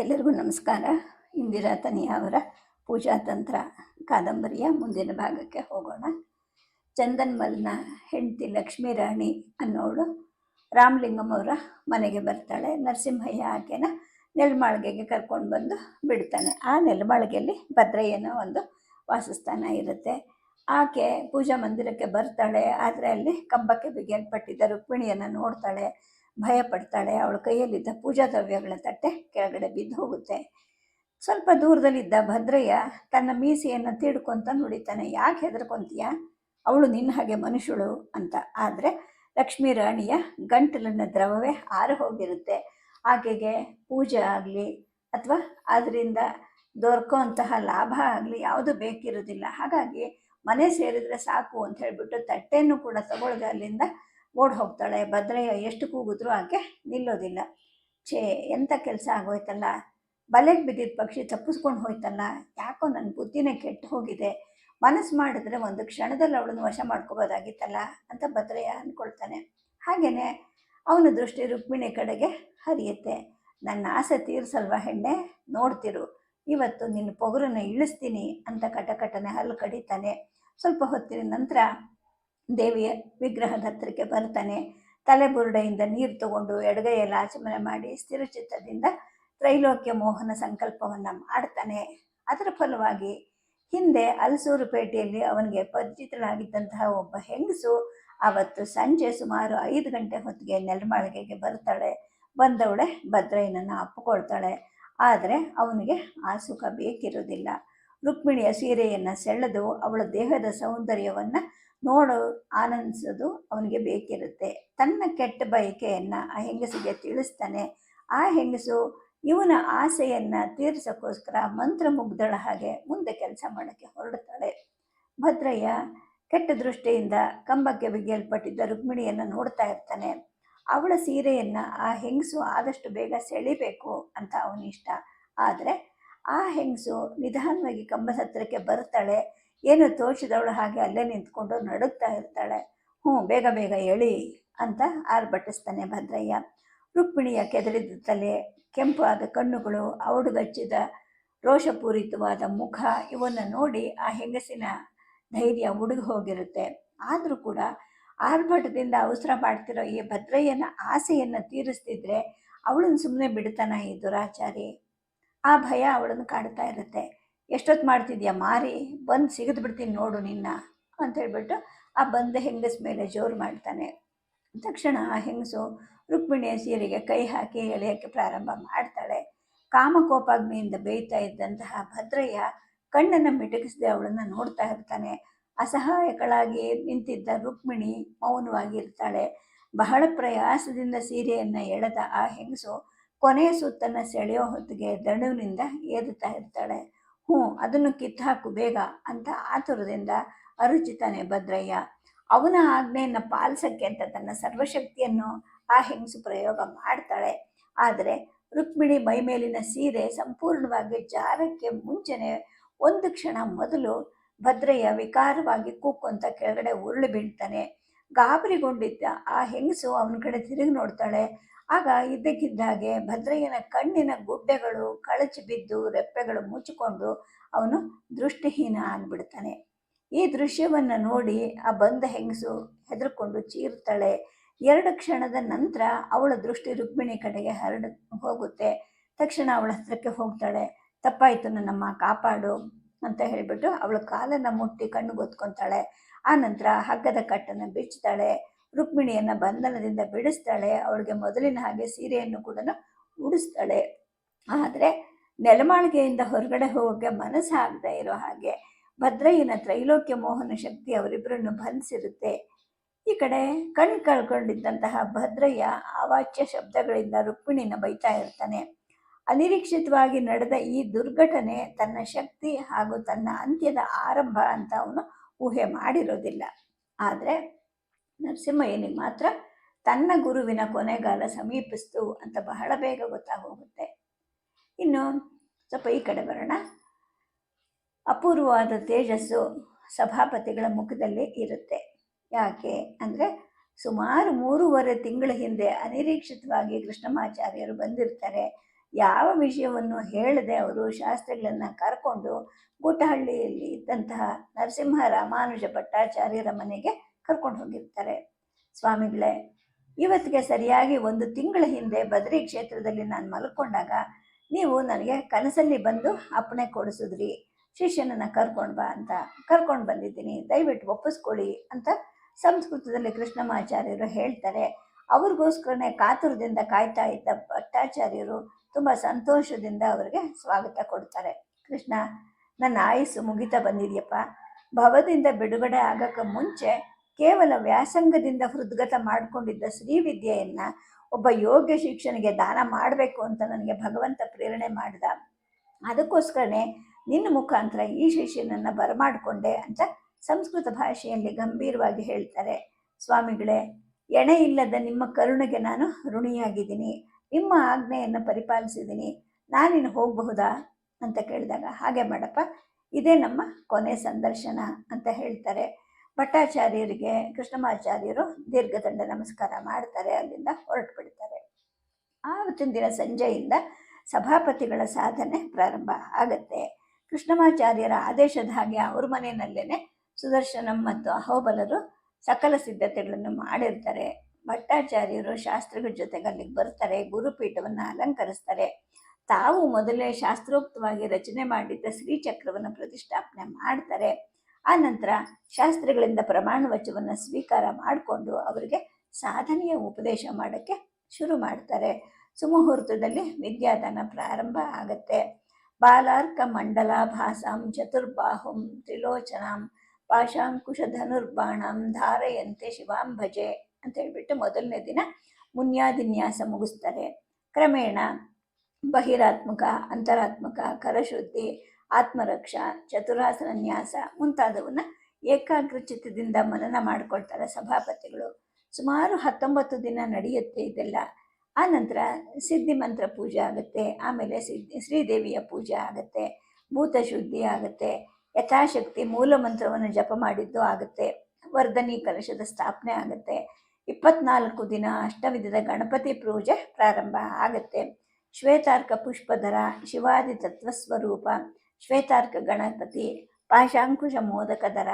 ಎಲ್ಲರಿಗೂ ನಮಸ್ಕಾರ. ಇಂದಿರಾ ತನಿಯ ಅವರ ಪೂಜಾ ತಂತ್ರ ಕಾದಂಬರಿಯ ಮುಂದಿನ ಭಾಗಕ್ಕೆ ಹೋಗೋಣ. ಚಂದನ್ ಮಲ್ನ ಹೆಂಡತಿ ಲಕ್ಷ್ಮೀ ರಾಣಿ ಅನ್ನೋಳು ರಾಮಲಿಂಗಮ್ ಅವರ ಮನೆಗೆ ಬರ್ತಾಳೆ. ನರಸಿಂಹಯ್ಯ ಆಕೆನ ನೆಲಮಾಳಿಗೆಗೆ ಕರ್ಕೊಂಡು ಬಂದು ಬಿಡ್ತಾನೆ. ಆ ನೆಲಮಾಳಿಗೆಯಲ್ಲಿ ಭದ್ರಯ್ಯನ ಒಂದು ವಾಸಸ್ಥಾನ ಇರುತ್ತೆ. ಆಕೆ ಪೂಜಾ ಮಂದಿರಕ್ಕೆ ಬರ್ತಾಳೆ. ಆದರೆ ಅಲ್ಲಿ ಕಂಬಕ್ಕೆ ಬಿಗಿಯಲ್ಪಟ್ಟಿದ್ದ ರುಕ್ಮಿಣಿಯನ್ನು ನೋಡ್ತಾಳೆ. ಭಯ ಪಡ್ತಾಳೆ ಅವಳ ಕೈಯಲ್ಲಿದ್ದ ಪೂಜಾ ದ್ರವ್ಯಗಳ ತಟ್ಟೆ ಕೆಳಗಡೆ ಬಿದ್ದು ಹೋಗುತ್ತೆ. ಸ್ವಲ್ಪ ದೂರದಲ್ಲಿದ್ದ ಭದ್ರಯ್ಯ ತನ್ನ ಮೀಸೆಯನ್ನು ತೀಡ್ಕೊಂತ ನುಡಿತಾನೆ, ಯಾಕೆ ಹೆದರ್ಕೊಂತೀಯ? ಅವಳು ನಿನ್ನ ಹಾಗೆ ಮನುಷ್ಯಳು ಅಂತ. ಆದರೆ ಲಕ್ಷ್ಮೀ ರಾಣಿಯ ಗಂಟಲಿನ ದ್ರವವೇ ಆರು ಹೋಗಿರುತ್ತೆ. ಆಕೆಗೆ ಪೂಜೆ ಆಗಲಿ ಅಥವಾ ಅದರಿಂದ ದೊರಕುವಂತಹ ಲಾಭ ಆಗಲಿ ಯಾವುದು ಬೇಕಿರೋದಿಲ್ಲ. ಹಾಗಾಗಿ ಮನೆ ಸೇರಿದರೆ ಸಾಕು ಅಂತ ಹೇಳಿಬಿಟ್ಟು ತಟ್ಟೆಯನ್ನು ಕೂಡ ತಗೊಳ್ಳದೆ ಅಲ್ಲಿಂದ ಓಡ್ ಹೋಗ್ತಾಳೆ ಭದ್ರಯ್ಯ ಎಷ್ಟು ಕೂಗಿದ್ರು ಆಕೆ ನಿಲ್ಲೋದಿಲ್ಲ. ಛೇ ಎಂಥ ಕೆಲಸ ಆಗೋಯ್ತಲ್ಲ? ಬಲೆಗೆ ಬಿದ್ದಿದ್ದ ಪಕ್ಷಿ ತಪ್ಪಿಸ್ಕೊಂಡು ಹೋಯ್ತಲ್ಲ? ಯಾಕೋ ನನ್ನ ಬುದ್ಧಿನೇ ಕೆಟ್ಟು ಹೋಗಿದೆ. ಮನಸ್ಸು ಮಾಡಿದ್ರೆ ಒಂದು ಕ್ಷಣದಲ್ಲಿ ಅವಳನ್ನು ವಶ ಮಾಡ್ಕೋಬೋದಾಗಿತ್ತಲ್ಲ ಅಂತ ಭದ್ರಯ್ಯ ಅಂದ್ಕೊಳ್ತಾನೆ ಹಾಗೆಯೇ ಅವನ ದೃಷ್ಟಿ ರುಕ್ಮಿಣಿ ಕಡೆಗೆ ಹರಿಯುತ್ತೆ. ನನ್ನ ಆಸೆ ತೀರ್ಸಲ್ವ ಹೆಣ್ಣೆ? ನೋಡ್ತಿರು. ಇವತ್ತು ನಿನ್ನ ಪೊಗರನ್ನು ಇಳಿಸ್ತೀನಿ ಅಂತ ಕಟಕಟನೆ ಹಲ್ಲು ಕಡಿತಾನೆ. ಸ್ವಲ್ಪ ಹೊತ್ತಿನ ನಂತರ ದೇವಿಯ ವಿಗ್ರಹದ ಹತ್ತಿರಕ್ಕೆ ಬರ್ತಾನೆ. ತಲೆ ಬುರುಡೆಯಿಂದ ನೀರು ತಗೊಂಡು ಎಡಗೈಯಲ್ಲಿ ಆಚಮನೆ ಮಾಡಿ ಸ್ಥಿರಚಿತ್ತದಿಂದ ತ್ರೈಲೋಕ್ಯ ಮೋಹನ ಸಂಕಲ್ಪವನ್ನು ಮಾಡ್ತಾನೆ. ಅದರ ಫಲವಾಗಿ ಹಿಂದೆ ಅಲಸೂರು ಪೇಟೆಯಲ್ಲಿ ಅವನಿಗೆ ಪರಿಚಿತಳಾಗಿದ್ದಂತಹ ಒಬ್ಬ ಹೆಂಗಸು ಅವತ್ತು ಸಂಜೆ ಸುಮಾರು ಐದು ಗಂಟೆ ಹೊತ್ತಿಗೆ ನೆಲಮಾಳಿಗೆಗೆ ಬರ್ತಾಳೆ. ಬಂದವಳೆ ಭದ್ರಯ್ಯನನ್ನು ಅಪ್ಪಿಕೊಳ್ತಾಳೆ ಆದರೆ ಅವನಿಗೆ ಆ ಸುಖ ಬೇಕಿರುವುದಿಲ್ಲ. ರುಕ್ಮಿಣಿಯ ಸೀರೆಯನ್ನು ಸೆಳೆದು ಅವಳ ದೇಹದ ಸೌಂದರ್ಯವನ್ನು ನೋಡು, ಆನಂದಿಸೋದು ಅವನಿಗೆ ಬೇಕಿರುತ್ತೆ. ತನ್ನ ಕೆಟ್ಟ ಬಯಕೆಯನ್ನು ಆ ಹೆಂಗಸಿಗೆ ತಿಳಿಸ್ತಾನೆ. ಆ ಹೆಂಗಸು ಇವನ ಆಸೆಯನ್ನು ತೀರಿಸೋಕ್ಕೋಸ್ಕರ ಮಂತ್ರಮುಗ್ಧಳ ಹಾಗೆ ಮುಂದೆ ಕೆಲಸ ಮಾಡೋಕ್ಕೆ ಹೊರಡ್ತಾಳೆ. ಭದ್ರಯ್ಯ ಕೆಟ್ಟ ದೃಷ್ಟಿಯಿಂದ ಕಂಬಕ್ಕೆ ಬಿಗಿಯಲ್ಪಟ್ಟಿದ್ದ ರುಕ್ಮಿಣಿಯನ್ನು ನೋಡ್ತಾ ಇರ್ತಾನೆ. ಅವಳ ಸೀರೆಯನ್ನು ಆ ಹೆಂಗಸು ಆದಷ್ಟು ಬೇಗ ಸೆಳಿಬೇಕು ಅಂತ ಅವನಿಷ್ಟ. ಆದರೆ ಆ ಹೆಂಗಸು ನಿಧಾನವಾಗಿ ಕಂಬದ ಹತ್ತಿರಕ್ಕೆ ಬರ್ತಾಳೆ. ಏನು ತೋಚಿದವಳು ಹಾಗೆ ಅಲ್ಲೇ ನಿಂತ್ಕೊಂಡು ನಡುಗ್ತಾ ಇರ್ತಾಳೆ. ಹ್ಞೂ, ಬೇಗ ಬೇಗ ಎಳಿ ಅಂತ ಆರ್ಭಟಿಸ್ತಾನೆ ಭದ್ರಯ್ಯ. ರುಕ್ಮಿಣಿಯ ಕೆದರಿದ ತಲೆ ಕೆಂಪಾದ ಕಣ್ಣುಗಳು ಅವಡುಗಚ್ಚಿದ ರೋಷಪೂರಿತವಾದ ಮುಖ, ಇವನ್ನು ನೋಡಿ ಆ ಹೆಂಗಸಿನ ಧೈರ್ಯ ಉಡುಗು ಹೋಗಿರುತ್ತೆ. ಆದರೂ ಕೂಡ ಆರ್ಭಟದಿಂದ ಅವಸರ ಮಾಡ್ತಿರೋ ಈ ಭದ್ರಯ್ಯನ ಆಸೆಯನ್ನು ತೀರಿಸ್ತಿದ್ರೆ ಅವಳನ್ನು ಸುಮ್ಮನೆ ಬಿಡ್ತಾನ ಈ ದುರಾಚಾರಿ. ಆ ಭಯ ಅವಳನ್ನು ಕಾಡ್ತಾ ಇರುತ್ತೆ. ಎಷ್ಟೊತ್ತು ಮಾಡ್ತಿದ್ಯಾ ಮಾರಿ? ಬಂದು ಸಿಗದು ಬಿಡ್ತೀನಿ ನೋಡು ನಿನ್ನ ಅಂತ ಹೇಳ್ಬಿಟ್ಟು ಆ ಬಂದ ಹೆಂಗಸ ಮೇಲೆ ಜೋರು ಮಾಡ್ತಾನೆ. ತಕ್ಷಣ ಆ ಹೆಂಗಸು ರುಕ್ಮಿಣಿಯ ಸೀರೆಗೆ ಕೈ ಹಾಕಿ ಎಳೆಯೋಕ್ಕೆ ಪ್ರಾರಂಭ ಮಾಡ್ತಾಳೆ. ಕಾಮಕೋಪಾಗ್ನಿಯಿಂದ ಬೇಯ್ತಾ ಇದ್ದಂತಹ ಭದ್ರಯ್ಯ ಕಣ್ಣನ್ನು ಮಿಟಕಿಸದೆ ಅವಳನ್ನು ನೋಡ್ತಾ ಇರ್ತಾನೆ. ಅಸಹಾಯಕಳಾಗಿ ನಿಂತಿದ್ದ ರುಕ್ಮಿಣಿ ಮೌನವಾಗಿರ್ತಾಳೆ. ಬಹಳ ಪ್ರಯಾಸದಿಂದ ಸೀರೆಯನ್ನು ಎಳೆದ ಆ ಹೆಂಗಸು ಕೊನೆಯ ಸುತ್ತನ್ನು ಸೆಳೆಯೋ ಹೊತ್ತಿಗೆ ದಣುವಿನಿಂದ ಏರುತ್ತಾ ಇರ್ತಾಳೆ. ಹ್ಞೂ, ಅದನ್ನು ಕಿತ್ತಾಕು ಬೇಗ ಅಂತ ಆತುರದಿಂದ ಅರುಚಿತಾನೆ ಭದ್ರಯ್ಯ. ಅವನ ಆಜ್ಞೆಯನ್ನು ಪಾಲಿಸಕ್ಕೆ ಅಂತ ತನ್ನ ಸರ್ವಶಕ್ತಿಯನ್ನು ಆ ಹೆಂಗಸು ಪ್ರಯೋಗ ಮಾಡ್ತಾಳೆ. ಆದರೆ ರುಕ್ಮಿಣಿ ಮೈಮೇಲಿನ ಸೀರೆ ಸಂಪೂರ್ಣವಾಗಿ ಜಾರಕ್ಕೆ ಮುಂಚೆನೆ ಒಂದು ಕ್ಷಣ ಮೊದಲು ಭದ್ರಯ್ಯ ವಿಕಾರವಾಗಿ ಕೂಕ್ಕೊಂತ ಕೆಳಗಡೆ ಉರುಳಿ ಬೀಳ್ತಾನೆ. ಗಾಬರಿಗೊಂಡಿದ್ದ ಆ ಹೆಂಗಸು ಅವನ ಕಡೆ ತಿರುಗಿ ನೋಡ್ತಾಳೆ. ಆಗ ಇದ್ದಕ್ಕಿದ್ದಾಗೆ ಭದ್ರಯ್ಯನ ಕಣ್ಣಿನ ಗುಡ್ಡೆಗಳು ಕಳಚಿ ಬಿದ್ದು ರೆಪ್ಪೆಗಳು ಮುಚ್ಚಿಕೊಂಡು ಅವನು ದೃಷ್ಟಿಹೀನ ಆಗಿಬಿಡ್ತಾನೆ. ಈ ದೃಶ್ಯವನ್ನು ನೋಡಿ ಆ ಬಂದ ಹೆಂಗಸು ಹೆದರ್ಕೊಂಡು ಚೀರ್ತಾಳೆ. ಎರಡು ಕ್ಷಣದ ನಂತರ ಅವಳ ದೃಷ್ಟಿ ರುಕ್ಮಿಣಿ ಕಡೆಗೆ ಹರಡ ಹೋಗುತ್ತೆ. ತಕ್ಷಣ ಅವಳ ಹತ್ರಕ್ಕೆ ಹೋಗ್ತಾಳೆ. ತಪ್ಪಾಯಿತು ನನ್ನಮ್ಮ, ಕಾಪಾಡು. ಅಂತ ಹೇಳಿಬಿಟ್ಟು ಅವಳು ಕಾಲನ್ನು ಮುಟ್ಟಿ ಕಣ್ಣು ಗೊತ್ಕೊತಾಳೆ. ಆ ನಂತರ ಹಗ್ಗದ ಕಟ್ಟನ್ನು ಬಿಚ್ಚುತ್ತಾಳೆ ರುಕ್ಮಿಣಿಯನ್ನು ಬಂಧನದಿಂದ ಬಿಡಿಸ್ತಾಳೆ. ಅವಳಿಗೆ ಮೊದಲಿನ ಹಾಗೆ ಸೀರೆಯನ್ನು ಕೂಡ ಉಡಿಸ್ತಾಳೆ. ಆದರೆ ನೆಲಮಾಳಿಗೆಯಿಂದ ಹೊರಗಡೆ ಹೋಗೋಕ್ಕೆ ಮನಸ್ಸು ಆಗದೆ ಇರೋ ಹಾಗೆ ಭದ್ರಯ್ಯನ ತ್ರೈಲೋಕ್ಯ ಮೋಹನ ಶಕ್ತಿ ಅವರಿಬ್ಬರನ್ನು ಬಂಧಿಸಿರುತ್ತೆ. ಈ ಕಡೆ ಕಣ್ ಕಳ್ಕೊಂಡಿದ್ದಂತಹ ಭದ್ರಯ್ಯ ಅವಾಚ್ಯ ಶಬ್ದಗಳಿಂದ ರುಕ್ಮಿಣಿನ ಬೈತಾ ಇರ್ತಾನೆ. ಅನಿರೀಕ್ಷಿತವಾಗಿ ನಡೆದ ಈ ದುರ್ಘಟನೆ ತನ್ನ ಶಕ್ತಿ ಹಾಗೂ ತನ್ನ ಅಂತ್ಯದ ಆರಂಭ ಅಂತ ಅವನು ಊಹೆ ಮಾಡಿರೋದಿಲ್ಲ. ಆದರೆ ನರಸಿಂಹಯ್ಯನಿಗೆ ಮಾತ್ರ ತನ್ನ ಗುರುವಿನ ಕೊನೆಗಾಲ ಸಮೀಪಿಸ್ತು ಅಂತ ಬಹಳ ಬೇಗ ಗೊತ್ತಾಗೋಗುತ್ತೆ. ಇನ್ನು ಸ್ವಲ್ಪ ಈ ಕಡೆ ಬರೋಣ. ಅಪೂರ್ವವಾದ ತೇಜಸ್ಸು ಸಭಾಪತಿಗಳ ಮುಖದಲ್ಲಿ ಇರುತ್ತೆ. ಯಾಕೆ ಅಂದರೆ ಸುಮಾರು ಮೂರುವರೆ ತಿಂಗಳ ಹಿಂದೆ ಅನಿರೀಕ್ಷಿತವಾಗಿ ಕೃಷ್ಣಮಾಚಾರ್ಯರು ಬಂದಿರ್ತಾರೆ. ಯಾವ ವಿಷಯವನ್ನು ಹೇಳದೆ ಅವರು ಶಾಸ್ತ್ರಗಳನ್ನು ಕರ್ಕೊಂಡು ಗುಟ್ಟಹಳ್ಳಿಯಲ್ಲಿ ಇದ್ದಂತಹ ನರಸಿಂಹ ರಾಮಾನುಜ ಭಟ್ಟಾಚಾರ್ಯರ ಮನೆಗೆ ಕರ್ಕೊಂಡು ಹೋಗಿರ್ತಾರೆ. ಸ್ವಾಮಿಗಳೇ, ಇವತ್ತಿಗೆ ಸರಿಯಾಗಿ ಒಂದು ತಿಂಗಳ ಹಿಂದೆ ಬದ್ರಿ ಕ್ಷೇತ್ರದಲ್ಲಿ ನಾನು ಮಲ್ಕೊಂಡಾಗ ನೀವು ನನಗೆ ಕನಸಲ್ಲಿ ಬಂದು ಅಪ್ಪಣೆ ಕೊಡಿಸಿದ್ರಿ. ಶಿಷ್ಯನನ್ನು ಕರ್ಕೊಂಡು ಬಾ ಅಂತ ಕರ್ಕೊಂಡು ಬಂದಿದ್ದೀನಿ. ದಯವಿಟ್ಟು ಒಪ್ಪಿಸ್ಕೊಳ್ಳಿ ಅಂತ ಸಂಸ್ಕೃತದಲ್ಲಿ ಕೃಷ್ಣಮಾಚಾರ್ಯರು ಹೇಳ್ತಾರೆ. ಅವ್ರಿಗೋಸ್ಕರನೇ ಕಾತುರದಿಂದ ಕಾಯ್ತಾ ಇದ್ದ ಭಟ್ಟಾಚಾರ್ಯರು ತುಂಬ ಸಂತೋಷದಿಂದ ಅವರಿಗೆ ಸ್ವಾಗತ ಕೊಡ್ತಾರೆ. ಕೃಷ್ಣ, ನನ್ನ ಆಯಸ್ಸು ಮುಗಿತಾ ಬಂದಿದೆಯಪ್ಪ. ಭವದಿಂದ ಬಿಡುಗಡೆ ಆಗೋಕ್ಕೆ ಮುಂಚೆ ಕೇವಲ ವ್ಯಾಸಂಗದಿಂದ ಹೃದ್ಗತ ಮಾಡಿಕೊಂಡಿದ್ದ ಶ್ರೀವಿದ್ಯೆಯನ್ನು ಒಬ್ಬ ಯೋಗ್ಯ ಶಿಕ್ಷಣಿಗೆ ದಾನ ಮಾಡಬೇಕು ಅಂತ ನನಗೆ ಭಗವಂತ ಪ್ರೇರಣೆ ಮಾಡಿದ. ಅದಕ್ಕೋಸ್ಕರನೇ ನಿನ್ನ ಮುಖಾಂತರ ಈ ಶಿಷ್ಯನನ್ನು ಬರಮಾಡಿಕೊಂಡೆ ಅಂತ ಸಂಸ್ಕೃತ ಭಾಷೆಯಲ್ಲಿ ಗಂಭೀರವಾಗಿ ಹೇಳ್ತಾರೆ. ಸ್ವಾಮಿಗಳೇ, ಎಣೆ ಇಲ್ಲದ ನಿಮ್ಮ ಕರುಣೆಗೆ ನಾನು ಋಣಿಯಾಗಿದ್ದೀನಿ. ನಿಮ್ಮ ಆಜ್ಞೆಯನ್ನು ಪರಿಪಾಲಿಸಿದ್ದೀನಿ, ನಾನಿನ್ನು ಹೋಗಬಹುದಾ? ಅಂತ ಕೇಳಿದಾಗ, ಹಾಗೆ ಮಾಡಪ್ಪ, ಇದೇ ನಮ್ಮ ಕೊನೆ ಸಂದರ್ಶನ ಅಂತ ಹೇಳ್ತಾರೆ. ಭಟ್ಟಾಚಾರ್ಯರಿಗೆ, ಕೃಷ್ಣಮಾಚಾರ್ಯರು ದೀರ್ಘದಂಡ ನಮಸ್ಕಾರ ಮಾಡ್ತಾರೆ, ಅಲ್ಲಿಂದ ಹೊರಟು ಬಿಡ್ತಾರೆ ಆವತ್ತಿನ ದಿನ ಸಂಜೆಯಿಂದ ಸಭಾಪತಿಗಳ ಸಾಧನೆ ಪ್ರಾರಂಭ ಆಗತ್ತೆ. ಕೃಷ್ಣಮಾಚಾರ್ಯರ ಆದೇಶದ ಹಾಗೆ ಅವ್ರ ಮನೆಯಲ್ಲೇ ಸುದರ್ಶನಂ ಮತ್ತು ಅಹೋಬಲರು ಸಕಲ ಸಿದ್ಧತೆಗಳನ್ನು ಮಾಡಿರ್ತಾರೆ. ಭಟ್ಟಾಚಾರ್ಯರು ಶಾಸ್ತ್ರಗಳ ಜೊತೆಗೆ ಅಲ್ಲಿಗೆ ಬರ್ತಾರೆ, ಗುರುಪೀಠವನ್ನು ಅಲಂಕರಿಸ್ತಾರೆ. ತಾವು ಮೊದಲೇ ಶಾಸ್ತ್ರೋಕ್ತವಾಗಿ ರಚನೆ ಮಾಡಿದ್ದ ಶ್ರೀಚಕ್ರವನ್ನು ಪ್ರತಿಷ್ಠಾಪನೆ ಮಾಡ್ತಾರೆ. ಆ ನಂತರ ಶಾಸ್ತ್ರಿಗಳಿಂದ ಪ್ರಮಾಣ ವಚವನ್ನು ಸ್ವೀಕಾರ ಮಾಡಿಕೊಂಡು ಅವರಿಗೆ ಸಾಧನೆಯ ಉಪದೇಶ ಮಾಡೋಕ್ಕೆ ಶುರು ಮಾಡ್ತಾರೆ. ಸುಮುಹೂರ್ತದಲ್ಲಿ ವಿದ್ಯಾದಾನ ಪ್ರಾರಂಭ ಆಗತ್ತೆ. ಬಾಲಾರ್ಕ ಮಂಡಲ ಭಾಸಾಂ ಚತುರ್ಬಾಹುಂ ತ್ರಿಲೋಚನಾಂ ಪಾಶಾಂಕುಶ ಧನುರ್ಬಾಣಂ ಧಾರಯಂತೆ ಶಿವಾಂ ಭಜೆ. ಅಂತ ಹೇಳ್ಬಿಟ್ಟು ಮೊದಲನೇ ದಿನ ಮುನ್ಯಾದಿನ್ಯಾಸ ಮುಗಿಸ್ತಾರೆ. ಕ್ರಮೇಣ ಬಹಿರಾತ್ಮಕ, ಅಂತರಾತ್ಮಕ, ಕರಶುದ್ಧಿ, ಆತ್ಮರಕ್ಷಾ ಚತುರಾಸನ ನ್ಯಾಸ ಮುಂತಾದವನ್ನ ಏಕಾಗ್ರ ಚಿತ್ತದಿಂದ ಮನನ ಮಾಡ್ಕೊಳ್ತಾರೆ ಸಭಾಪತಿಗಳು. ಸುಮಾರು ಹತ್ತೊಂಬತ್ತು ದಿನ ನಡೆಯುತ್ತೆ ಇದೆಲ್ಲ. ಆ ನಂತರ ಸಿದ್ಧಿ ಮಂತ್ರ ಪೂಜೆ ಆಗುತ್ತೆ, ಆಮೇಲೆ ಸಿದ್ಧಿ, ಶ್ರೀದೇವಿಯ ಪೂಜೆ ಆಗುತ್ತೆ, ಭೂತ ಶುದ್ಧಿ ಆಗುತ್ತೆ, ಯಥಾಶಕ್ತಿ ಮೂಲ ಮಂತ್ರವನ್ನು ಜಪ ಮಾಡಿದ್ದು ಆಗುತ್ತೆ, ವರ್ಧನಿ ಕಲಶದ ಸ್ಥಾಪನೆ ಆಗುತ್ತೆ ಇಪ್ಪತ್ನಾಲ್ಕು ದಿನ ಅಷ್ಟವಿಧದ ಗಣಪತಿ ಪೂಜೆ ಪ್ರಾರಂಭ ಆಗುತ್ತೆ. ಶ್ವೇತಾರ್ಕ ಪುಷ್ಪಧರ, ಶಿವಾದಿ ತತ್ವಸ್ವರೂಪ ಶ್ವೇತಾರ್ಕ ಗಣಪತಿ, ಪಾಶಾಂಕುಶ ಮೋದಕಧರ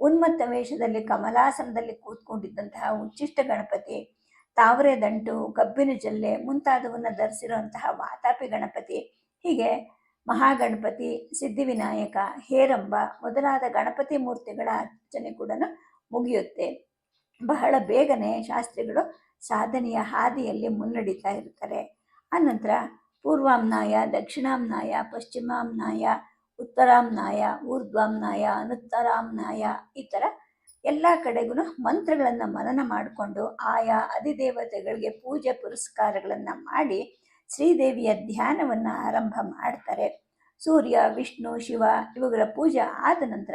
ಉನ್ಮತ್ತ ವೇಷದಲ್ಲಿ ಕಮಲಾಸನದಲ್ಲಿ ಕೂತ್ಕೊಂಡಿದ್ದಂತಹ ಉಚ್ಚಿಷ್ಟ ಗಣಪತಿ, ತಾವರೆ ದಂಟು, ಕಬ್ಬಿನ ಜಲ್ಲೆ ಮುಂತಾದವನ್ನು ಧರಿಸಿರುವಂತಹ ವಾತಾಪಿ ಗಣಪತಿ, ಹೀಗೆ ಮಹಾಗಣಪತಿ, ಸಿದ್ಧಿವಿನಾಯಕ, ಹೇರಂಬ ಮೊದಲಾದ ಗಣಪತಿ ಮೂರ್ತಿಗಳ ಅರ್ಚನೆ ಕೂಡ ಮುಗಿಯುತ್ತೆ. ಬಹಳ ಬೇಗನೆ ಶಾಸ್ತ್ರಿಗಳು ಸಾಧನೆಯ ಹಾದಿಯಲ್ಲಿ ಮುನ್ನಡೀತಾ ಇರ್ತಾರೆ. ಆನಂತರ ಪೂರ್ವಾಮ್ನಾಯ, ದಕ್ಷಿಣಾಮ್ನಾಯ, ಪಶ್ಚಿಮಾಮ್ನಾಯ, ಉತ್ತರಾಮ್ನಾಯ, ಊರ್ಧ್ವಾಮ್ನಾಯ, ಅನುತ್ತರಾಮ್ನಾಯ ಈ ಥರ ಎಲ್ಲ ಕಡೆಗೂ ಮಂತ್ರಗಳನ್ನು ಮನನ ಮಾಡಿಕೊಂಡು ಆಯಾ ಅಧಿದೇವತೆಗಳಿಗೆ ಪೂಜೆ ಪುರಸ್ಕಾರಗಳನ್ನು ಮಾಡಿ ಶ್ರೀದೇವಿಯ ಧ್ಯಾನವನ್ನು ಆರಂಭ ಮಾಡ್ತಾರೆ. ಸೂರ್ಯ, ವಿಷ್ಣು, ಶಿವ ಇವುಗಳ ಪೂಜೆ ಆದ ನಂತರ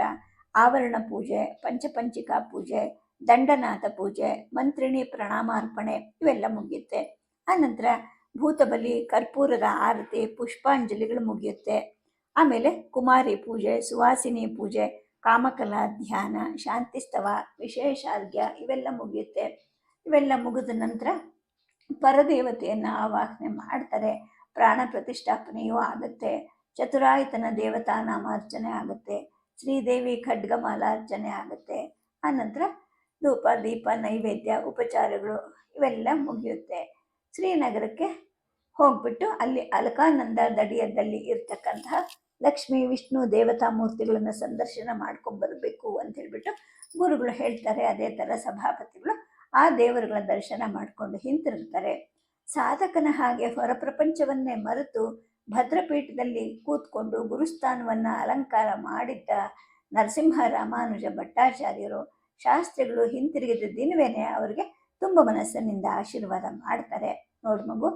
ಆವರಣ ಪೂಜೆ, ಪಂಚಪಂಚಿಕಾ ಪೂಜೆ ದಂಡನಾಥ ಪೂಜೆ, ಮಂತ್ರಿಣಿ ಪ್ರಣಾಮಾರ್ಪಣೆ ಇವೆಲ್ಲ ಮುಗಿಯುತ್ತೆ. ಆನಂತರ ಭೂತಬಲಿ, ಕರ್ಪೂರದ ಆರತಿ, ಪುಷ್ಪಾಂಜಲಿಗಳು ಮುಗಿಯುತ್ತೆ. ಆಮೇಲೆ ಕುಮಾರಿ ಪೂಜೆ, ಸುವಾಸಿನಿ ಪೂಜೆ, ಕಾಮಕಲಾ ಧ್ಯಾನ, ಶಾಂತಿಸ್ತವ, ವಿಶೇಷಾರ್ಘ್ಯ ಇವೆಲ್ಲ ಮುಗಿಯುತ್ತೆ. ಇವೆಲ್ಲ ಮುಗಿದ ನಂತರ ಪರದೇವತೆಯನ್ನು ಆವಾಹನೆ ಮಾಡ್ತಾರೆ. ಪ್ರಾಣ ಪ್ರತಿಷ್ಠಾಪನೆಯೂ ಆಗುತ್ತೆ. ಚತುರಾಯತನ ದೇವತಾ ನಾಮಾರ್ಚನೆ ಆಗುತ್ತೆ. ಶ್ರೀದೇವಿ ಖಡ್ಗಮಾಲಾರ್ಚನೆ ಆಗುತ್ತೆ. ಆನಂತರ ಧೂಪ, ದೀಪ, ನೈವೇದ್ಯ, ಉಪಚಾರಗಳು ಇವೆಲ್ಲ ಮುಗಿಯುತ್ತೆ. ಶ್ರೀನಗರಕ್ಕೆ ಹೋಗ್ಬಿಟ್ಟು ಅಲ್ಲಿ ಅಲಕಾನಂದ ದಡಿಯದಲ್ಲಿ ಇರ್ತಕ್ಕಂತಹ ಲಕ್ಷ್ಮಿ, ವಿಷ್ಣು, ದೇವತಾ ಮೂರ್ತಿಗಳನ್ನು ಸಂದರ್ಶನ ಮಾಡ್ಕೊಂಬರ್ಬೇಕು ಅಂತ ಹೇಳ್ಬಿಟ್ಟು ಗುರುಗಳು ಹೇಳ್ತಾರೆ. ಅದೇ ಥರ ಸಭಾಪತಿಗಳು ಆ ದೇವರುಗಳ ದರ್ಶನ ಮಾಡಿಕೊಂಡು ಹಿಂತಿರುಗ್ತಾರೆ. ಸಾಧಕನ ಹಾಗೆ ಹೊರ ಪ್ರಪಂಚವನ್ನೇ ಮರೆತು ಭದ್ರಪೀಠದಲ್ಲಿ ಕೂತ್ಕೊಂಡು ಗುರುಸ್ಥಾನವನ್ನು ಅಲಂಕಾರ ಮಾಡಿದ್ದ ನರಸಿಂಹ ರಾಮಾನುಜ ಭಟ್ಟಾಚಾರ್ಯರು ಶಾಸ್ತ್ರಿಗಳು ಹಿಂತಿರುಗಿದ ದಿನವೇನೆ ಅವರಿಗೆ ತುಂಬ ಮನಸ್ಸಿನಿಂದ ಆಶೀರ್ವಾದ ಮಾಡ್ತಾರೆ. ನೋಡು ಮಗು,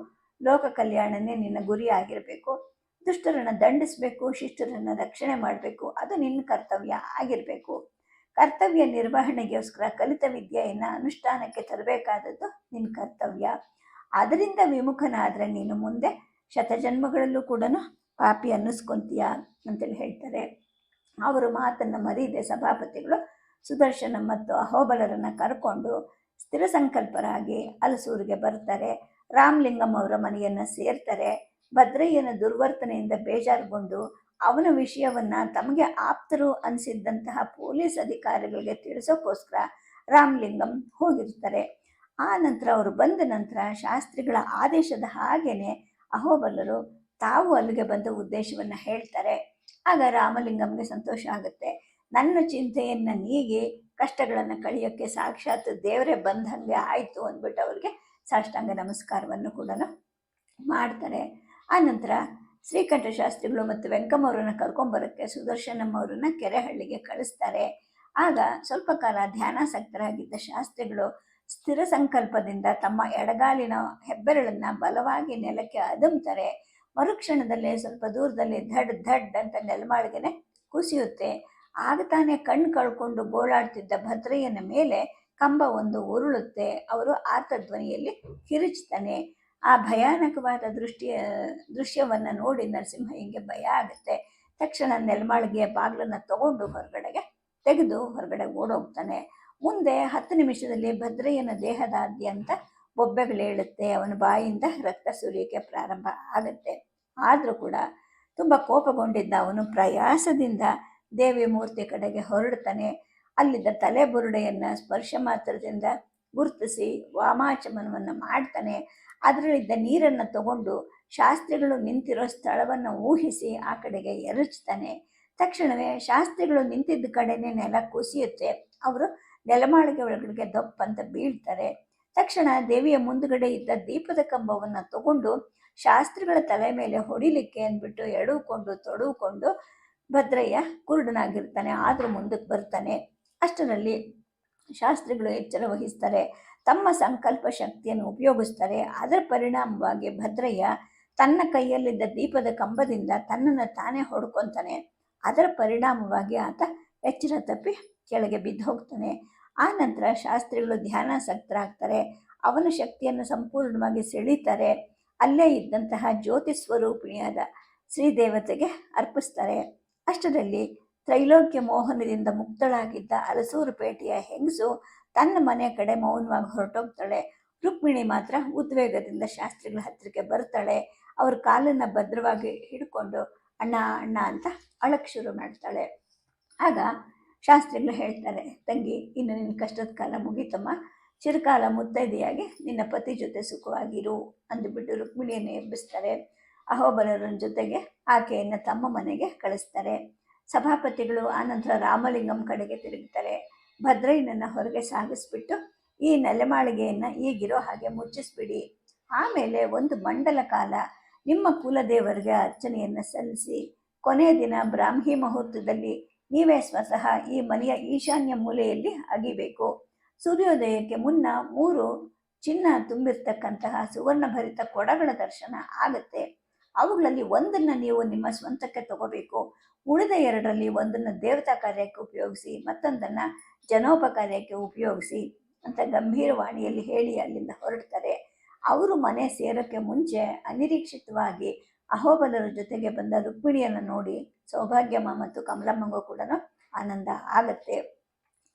ಲೋಕ ಕಲ್ಯಾಣನೇ ನಿನ್ನ ಗುರಿ ಆಗಿರಬೇಕು. ದುಷ್ಟರನ್ನು ದಂಡಿಸಬೇಕು, ಶಿಷ್ಟರನ್ನು ರಕ್ಷಣೆ ಮಾಡಬೇಕು. ಅದು ನಿನ್ನ ಕರ್ತವ್ಯ ಆಗಿರಬೇಕು. ಕರ್ತವ್ಯ ನಿರ್ವಹಣೆಗೋಸ್ಕರ ಕಲಿತ ವಿದ್ಯೆಯನ್ನು ಅನುಷ್ಠಾನಕ್ಕೆ ತರಬೇಕಾದದ್ದು ನಿನ್ನ ಕರ್ತವ್ಯ. ಅದರಿಂದ ವಿಮುಖನಾದರೆ ನೀನು ಮುಂದೆ ಶತಜನ್ಮಗಳಲ್ಲೂ ಕೂಡ ಪಾಪಿ ಅನ್ನಿಸ್ಕೊಂತೀಯ ಅಂತೇಳಿ ಹೇಳ್ತಾರೆ. ಅವರು ಮಾತನ್ನು ಮರೀದೆ ಸಭಾಪತಿಗಳು ಸುದರ್ಶನ ಮತ್ತು ಅಹೋಬಲರನ್ನು ಕರ್ಕೊಂಡು ಸ್ಥಿರ ಸಂಕಲ್ಪರಾಗಿ ಅಲಸೂರಿಗೆ ಬರ್ತಾರೆ ರಾಮಲಿಂಗಂ ಅವರ ಮನೆಯನ್ನು ಸೇರ್ತಾರೆ. ಭದ್ರಯ್ಯನ ದುರ್ವರ್ತನೆಯಿಂದ ಬೇಜಾರುಗೊಂಡು ಅವನ ವಿಷಯವನ್ನ ತಮಗೆ ಆಪ್ತರು ಅನಿಸಿದ್ದಂತಹ ಪೊಲೀಸ್ ಅಧಿಕಾರಿಗಳಿಗೆ ತಿಳಿಸೋಕ್ಕೋಸ್ಕರ ರಾಮಲಿಂಗಂ ಹೋಗಿರ್ತಾರೆ ಆ ನಂತರ ಅವರು ಬಂದ ನಂತರ ಶಾಸ್ತ್ರಿಗಳ ಆದೇಶದ ಹಾಗೇನೆ ಅಹೋಬಲರು ತಾವು ಅಲ್ಲಿಗೆ ಬಂದ ಉದ್ದೇಶವನ್ನು ಹೇಳ್ತಾರೆ. ಆಗ ರಾಮಲಿಂಗಂಗೆ ಸಂತೋಷ ಆಗುತ್ತೆ. ನನ್ನ ಚಿಂತೆಯನ್ನು ನೀಗಿ ಕಷ್ಟಗಳನ್ನು ಕಳಿಯೋಕ್ಕೆ ಸಾಕ್ಷಾತ್ ದೇವರೇ ಬಂದಂಗೆ ಆಯಿತು ಅಂದ್ಬಿಟ್ಟು ಅವ್ರಿಗೆ ಸಾಷ್ಟಾಂಗ ನಮಸ್ಕಾರವನ್ನು ಕೂಡ ಮಾಡ್ತಾರೆ. ಆನಂತರ ಶ್ರೀಕಂಠ ಶಾಸ್ತ್ರಿಗಳು ಮತ್ತು ವೆಂಕಮ್ಮವ್ರನ್ನ ಕರ್ಕೊಂಬರೋಕ್ಕೆ ಸುದರ್ಶನಮ್ಮವ್ರನ್ನ ಕೆರೆಹಳ್ಳಿಗೆ ಕಳಿಸ್ತಾರೆ. ಆಗ ಸ್ವಲ್ಪ ಕಾಲ ಧ್ಯಾನಾಸಕ್ತರಾಗಿದ್ದ ಶಾಸ್ತ್ರಿಗಳು ಸ್ಥಿರ ಸಂಕಲ್ಪದಿಂದ ತಮ್ಮ ಎಡಗಾಲಿನ ಹೆಬ್ಬೆರಳನ್ನ ಬಲವಾಗಿ ನೆಲಕ್ಕೆ ಅದುಮ್ತಾರೆ. ಮರುಕ್ಷಣದಲ್ಲೇ ಸ್ವಲ್ಪ ದೂರದಲ್ಲಿ ಧಡ್ ಧಡ್ ಅಂತ ನೆಲಮಾಳಿಗೆನೆ ಕುಸಿಯುತ್ತೆ. ಆಗ ತಾನೇ ಕಣ್ಣು ಕಳ್ಕೊಂಡು ಗೋಳಾಡ್ತಿದ್ದ ಭದ್ರಯ್ಯನ ಮೇಲೆ ಕಂಬ ಒಂದು ಉರುಳುತ್ತೆ. ಅವರು ಆತ ಧ್ವನಿಯಲ್ಲಿ ಕಿರುಚ್ತಾನೆ ಆ ಭಯಾನಕವಾದ ದೃಷ್ಟಿಯ, ದೃಶ್ಯವನ್ನು ನೋಡಿ ನರಸಿಂಹಯ್ಯಂಗೆ ಭಯ ಆಗುತ್ತೆ. ತಕ್ಷಣ ನೆಲಮಾಳಿಗೆಯ ಬಾಗಿಲನ್ನು ತಗೊಂಡು ಹೊರಗಡೆಗೆ, ತೆಗೆದು ಹೊರಗಡೆ ಓಡೋಗ್ತಾನೆ. ಮುಂದೆ ಹತ್ತು ನಿಮಿಷದಲ್ಲಿ ಭದ್ರಯ್ಯನ ದೇಹದಾದ್ಯಂತ ಬೊಬ್ಬೆಗಳೇಳುತ್ತೆ ಅವನ ಬಾಯಿಂದ ರಕ್ತ ಸುರಿಯೋಕೆ ಪ್ರಾರಂಭ ಆಗುತ್ತೆ. ಆದರೂ ಕೂಡ ತುಂಬ ಕೋಪಗೊಂಡಿದ್ದ ಅವನು ಪ್ರಯಾಸದಿಂದ ದೇವಿ ಮೂರ್ತಿ ಕಡೆಗೆ ಹೊರಡ್ತಾನೆ ಅಲ್ಲಿದ್ದ ತಲೆ ಬುರುಡೆಯನ್ನು ಸ್ಪರ್ಶ ಮಾತ್ರದಿಂದ ಗುರುತಿಸಿ ವಾಮಾಚಮನವನ್ನು ಮಾಡ್ತಾನೆ. ಅದರಲ್ಲಿದ್ದ ನೀರನ್ನು ತಗೊಂಡು ಶಾಸ್ತ್ರಿಗಳು ನಿಂತಿರೋ ಸ್ಥಳವನ್ನು ಊಹಿಸಿ ಆ ಕಡೆಗೆ ಎರಚ್ತಾನೆ ತಕ್ಷಣವೇ ಶಾಸ್ತ್ರಿಗಳು ನಿಂತಿದ್ದ ಕಡೆನೇ ನೆಲ ಕುಸಿಯುತ್ತೆ. ಅವರು ನೆಲಮಾಳಿಗೆ ಒಳಗಡೆಗೆ ದಪ್ಪಂತ ಬೀಳ್ತಾರೆ. ತಕ್ಷಣ ದೇವಿಯ ಮುಂದುಗಡೆ ಇದ್ದ ದೀಪದ ಕಂಬವನ್ನು ತಗೊಂಡು ಶಾಸ್ತ್ರಿಗಳ ತಲೆ ಮೇಲೆ ಹೊಡಿಲಿಕ್ಕೆ ಅಂದ್ಬಿಟ್ಟು ಎಡವುಕೊಂಡು ತೊಡವುಕೊಂಡು ಭದ್ರಯ್ಯ ಕುರುಡನಾಗಿರ್ತಾನೆ, ಆದರೂ ಮುಂದಕ್ಕೆ ಬರ್ತಾನೆ. ಅಷ್ಟರಲ್ಲಿ ಶಾಸ್ತ್ರಿಗಳು ಎಚ್ಚರ ವಹಿಸ್ತಾರೆ. ತಮ್ಮ ಸಂಕಲ್ಪ ಶಕ್ತಿಯನ್ನು ಉಪಯೋಗಿಸ್ತಾರೆ. ಅದರ ಪರಿಣಾಮವಾಗಿ ಭದ್ರಯ್ಯ ತನ್ನ ಕೈಯಲ್ಲಿದ್ದ ದೀಪದ ಕಂಬದಿಂದ ತನ್ನನ್ನು ತಾನೇ ಹೊಡ್ಕೊತಾನೆ. ಅದರ ಪರಿಣಾಮವಾಗಿ ಆತ ಎಚ್ಚರ ತಪ್ಪಿ ಕೆಳಗೆ ಬಿದ್ದು ಹೋಗ್ತಾನೆ. ಆ ನಂತರ ಶಾಸ್ತ್ರಿಗಳು ಧ್ಯಾನಾಸಕ್ತರಾಗ್ತಾರೆ. ಅವನ ಶಕ್ತಿಯನ್ನು ಸಂಪೂರ್ಣವಾಗಿ ಸೆಳೀತಾರೆ. ಅಲ್ಲೇ ಇದ್ದಂತಹ ಜ್ಯೋತಿ ಸ್ವರೂಪಿಣಿಯಾದ ಶ್ರೀದೇವತೆಗೆ ಅರ್ಪಿಸ್ತಾರೆ. ಅಷ್ಟರಲ್ಲಿ ತ್ರೈಲೋಕ್ಯ ಮೋಹನದಿಂದ ಮುಕ್ತಳಾಗಿದ್ದ ಅಲಸೂರು ಪೇಟೆಯ ಹೆಂಗಸು ತನ್ನ ಮನೆ ಕಡೆ ಮೌನವಾಗಿ ಹೊರಟೋಗ್ತಾಳೆ. ರುಕ್ಮಿಣಿ ಮಾತ್ರ ಉದ್ವೇಗದಿಂದ ಶಾಸ್ತ್ರಿಗಳ ಹತ್ತಿರಕ್ಕೆ ಬರ್ತಾಳೆ ಅವ್ರ ಕಾಲನ್ನು ಭದ್ರವಾಗಿ ಹಿಡ್ಕೊಂಡು ಅಣ್ಣ ಅಣ್ಣ ಅಂತ ಅಳಕ್ಕೆ ಶುರು ಮಾಡ್ತಾಳೆ. ಆಗ ಶಾಸ್ತ್ರಿಗಳು ಹೇಳ್ತಾರೆ, ತಂಗಿ, ಇನ್ನು ನಿನ್ನ ಕಷ್ಟದ ಕಾಲ ಮುಗೀತಮ್ಮ. ಚಿರಕಾಲ ಮುತ್ತೈದೆಯಾಗಿ ನಿನ್ನ ಪತಿ ಜೊತೆ ಸುಖವಾಗಿರು ಅಂದುಬಿಟ್ಟು ರುಕ್ಮಿಣಿಯನ್ನು ಎಬ್ಬಿಸ್ತಾರೆ. ಅಹೋಬಲರನ ಜೊತೆಗೆ ಆಕೆಯನ್ನು ತಮ್ಮ ಮನೆಗೆ ಕಳಿಸ್ತಾರೆ. ಸಭಾಪತಿಗಳು ಆನಂತರ ರಾಮಲಿಂಗಂ ಕಡೆಗೆ ತಿರುಗ್ತಾರೆ ಭದ್ರಯ್ಯನನ್ನು ಹೊರಗೆ ಸಾಗಿಸ್ಬಿಟ್ಟು ಈ ನೆಲೆಮಾಳಿಗೆಯನ್ನು ಈಗಿರೋ ಹಾಗೆ ಮುಚ್ಚಿಸ್ಬಿಡಿ. ಆಮೇಲೆ ಒಂದು ಮಂಡಲ ಕಾಲ ನಿಮ್ಮ ಕುಲದೇವರಿಗೆ ಅರ್ಚನೆಯನ್ನು ಸಲ್ಲಿಸಿ. ಕೊನೆಯ ದಿನ ಬ್ರಾಹ್ಮಿ ಮುಹೂರ್ತದಲ್ಲಿ ನೀವೇ ಸ್ವತಃ ಈ ಮನೆಯ ಈಶಾನ್ಯ ಮೂಲೆಯಲ್ಲಿ ಅಗಿಬೇಕು. ಸೂರ್ಯೋದಯಕ್ಕೆ ಮುನ್ನ ಮೂರು ಚಿನ್ನ ತುಂಬಿರ್ತಕ್ಕಂತಹ ಸುವರ್ಣಭರಿತ ಕೊಡಗಳ ದರ್ಶನ ಆಗುತ್ತೆ. ಅವುಗಳಲ್ಲಿ ಒಂದನ್ನು ನೀವು ನಿಮ್ಮ ಸ್ವಂತಕ್ಕೆ ತಗೋಬೇಕು. ಉಳಿದ ಎರಡರಲ್ಲಿ ಒಂದನ್ನು ದೇವತಾ ಕಾರ್ಯಕ್ಕೆ ಉಪಯೋಗಿಸಿ, ಮತ್ತೊಂದನ್ನು ಜನೋಪಕಾರ್ಯಕ್ಕೆ ಉಪಯೋಗಿಸಿ ಅಂತ ಗಂಭೀರವಾಣಿಯಲ್ಲಿ ಹೇಳಿ ಅಲ್ಲಿಂದ ಹೊರಡ್ತಾರೆ. ಅವರು ಮನೆ ಸೇರೋಕ್ಕೆ ಮುಂಚೆ ಅನಿರೀಕ್ಷಿತವಾಗಿ ಅಹೋಬಲರ ಜೊತೆಗೆ ಬಂದ ರುಕ್ಮಿಣಿಯನ್ನು ನೋಡಿ ಸೌಭಾಗ್ಯಮ್ಮ ಮತ್ತು ಕಮಲಮ್ಮಗೂ ಕೂಡ ಆನಂದ ಆಗತ್ತೆ.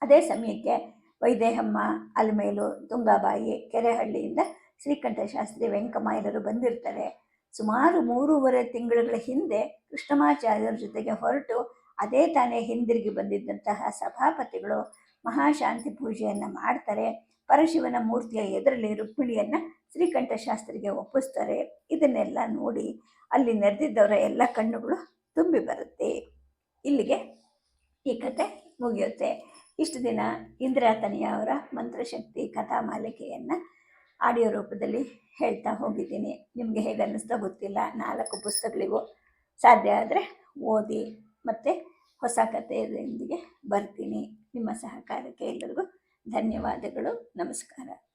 ಅದೇ ಸಮಯಕ್ಕೆ ವೈದೇಹಮ್ಮ, ಅಲ್ಮೇಲು, ತುಂಗಾಬಾಯಿ, ಕೆರೆಹಳ್ಳಿಯಿಂದ ಶ್ರೀಕಂಠ ಶಾಸ್ತ್ರಿ ಎಲ್ಲರೂ ಬಂದಿರ್ತಾರೆ. ಸುಮಾರು ಮೂರುವರೆ ತಿಂಗಳುಗಳ ಹಿಂದೆ ಕೃಷ್ಣಮಾಚಾರ್ಯರ ಜೊತೆಗೆ ಹೊರಟು ಅದೇ ತಾನೇ ಹಿಂದಿರುಗಿ ಬಂದಿದ್ದಂತಹ ಸಭಾಪತಿಗಳು ಮಹಾಶಾಂತಿ ಪೂಜೆಯನ್ನು ಮಾಡ್ತಾರೆ, ಪರಶಿವನ ಮೂರ್ತಿಯ ಎದುರಲ್ಲಿ ರುಕ್ಮಿಣಿಯನ್ನು ಶ್ರೀಕಂಠಶಾಸ್ತ್ರಿಗೆ ಒಪ್ಪಿಸ್ತಾರೆ. ಇದನ್ನೆಲ್ಲ ನೋಡಿ ಅಲ್ಲಿ ನೆರೆದಿದ್ದವರ ಎಲ್ಲ ಕಣ್ಣುಗಳು ತುಂಬಿ ಬರುತ್ತೆ. ಇಲ್ಲಿಗೆ ಈ ಕತೆ ಮುಗಿಯುತ್ತೆ. ಇಷ್ಟು ದಿನ ಇಂದಿರಾ ಅವರ ಮಂತ್ರಶಕ್ತಿ ಕಥಾ ಮಾಲಿಕೆಯನ್ನು ಆಡಿಯೋ ರೂಪದಲ್ಲಿ ಹೇಳ್ತಾ ಹೋಗಿದ್ದೀನಿ. ನಿಮಗೆ ಹೇಗೆ ಅನ್ನಿಸ್ತಾ ಗೊತ್ತಿಲ್ಲ. ನಾಲ್ಕು ಪುಸ್ತಕಗಳಿಗೂ ಸಾಧ್ಯ ಆದರೆ ಓದಿ ಮತ್ತು ಹೊಸ ಕಥೆಯೊಂದಿಗೆ ಬರ್ತೀನಿ. ನಿಮ್ಮ ಸಹಕಾರಕ್ಕೆ ಎಲ್ಲರಿಗೂ ಧನ್ಯವಾದಗಳು. ನಮಸ್ಕಾರ.